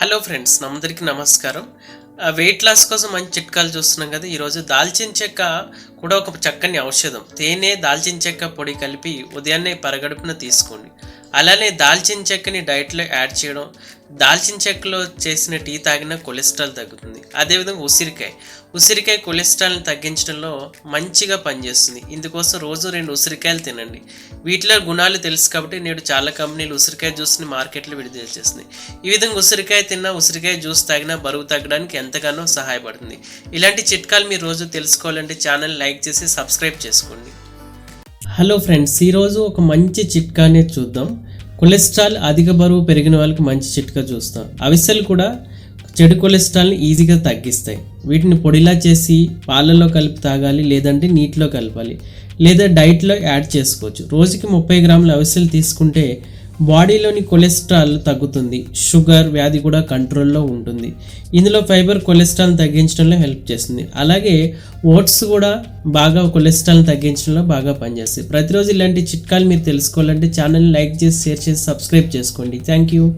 Hello friends అందరికీ నమస్కారం. Weight loss కోసం మంచి చిట్కాలు చూస్తున్నాం కదా ఈరోజు దాల్చిన చెక్క కూడా ఒక చక్కని ఔషధం. తేనె దాల్చిన చెక్క పొడి కలిపి ఉదయాన్నే పరగడుపున తీసుకోండి. అలానే దాల్చిన చెక్కని డైట్లో యాడ్ చేయడం దాల్చిన చెక్కలో చేసిన టీ తాగిన కొలెస్ట్రాల్ తగ్గుతుంది. అదేవిధంగా ఉసిరికాయ. ఉసిరికాయ కొలెస్ట్రాల్ని తగ్గించడంలో మంచిగా పనిచేస్తుంది. ఇందుకోసం రోజు రెండు ఉసిరికాయలు తినండి. వీటిలో గుణాలు తెలుసు కాబట్టి నేడు చాలా కంపెనీలు ఉసిరికాయ జ్యూస్ని మార్కెట్లో విడుదల చేస్తున్నాయి. ఈ విధంగా ఉసిరికాయ తిన్నా ఉసిరికాయ జ్యూస్ తాగినా బరువు తగ్గడానికి ఎంతగానో సహాయపడుతుంది. ఇలాంటి చిట్కాలు మీరు రోజు తెలుసుకోవాలంటే ఛానల్ లైక్ చేసి సబ్స్క్రైబ్ చేసుకోండి. హలో ఫ్రెండ్స్ ఈరోజు ఒక మంచి చిట్కానే చూద్దాం. కొలెస్ట్రాల్ అధిక బరువు పెరిగిన వాళ్ళకి మంచి చిట్కా చూస్తాం. అవిసెలు కూడా చెడు కొలెస్ట్రాల్ని ఈజీగా తగ్గిస్తాయి. వీటిని పొడిలా చేసి పాలల్లో కలిపి తాగాలి లేదంటే నీటిలో కలపాలి లేదా డైట్లో యాడ్ చేసుకోవచ్చు. రోజుకి ముప్పై గ్రాముల అవిసెలు తీసుకుంటే బాడీలోని కొలెస్ట్రాల్ తగ్గుతుంది. షుగర్ వ్యాధి కూడా కంట్రోల్లో ఉంటుంది. ఇందులో ఫైబర్ కొలెస్ట్రాల్ తగ్గించడంలో హెల్ప్ చేస్తుంది. అలాగే ఓట్స్ కూడా బాగా కొలెస్ట్రాల్ తగ్గించడంలో బాగా పనిచేస్తాయి. ప్రతిరోజు ఇలాంటి చిట్కాలు మీరు తెలుసుకోవాలంటే ఛానల్ని లైక్ చేసి షేర్ చేసి సబ్స్క్రైబ్ చేసుకోండి. Thank you.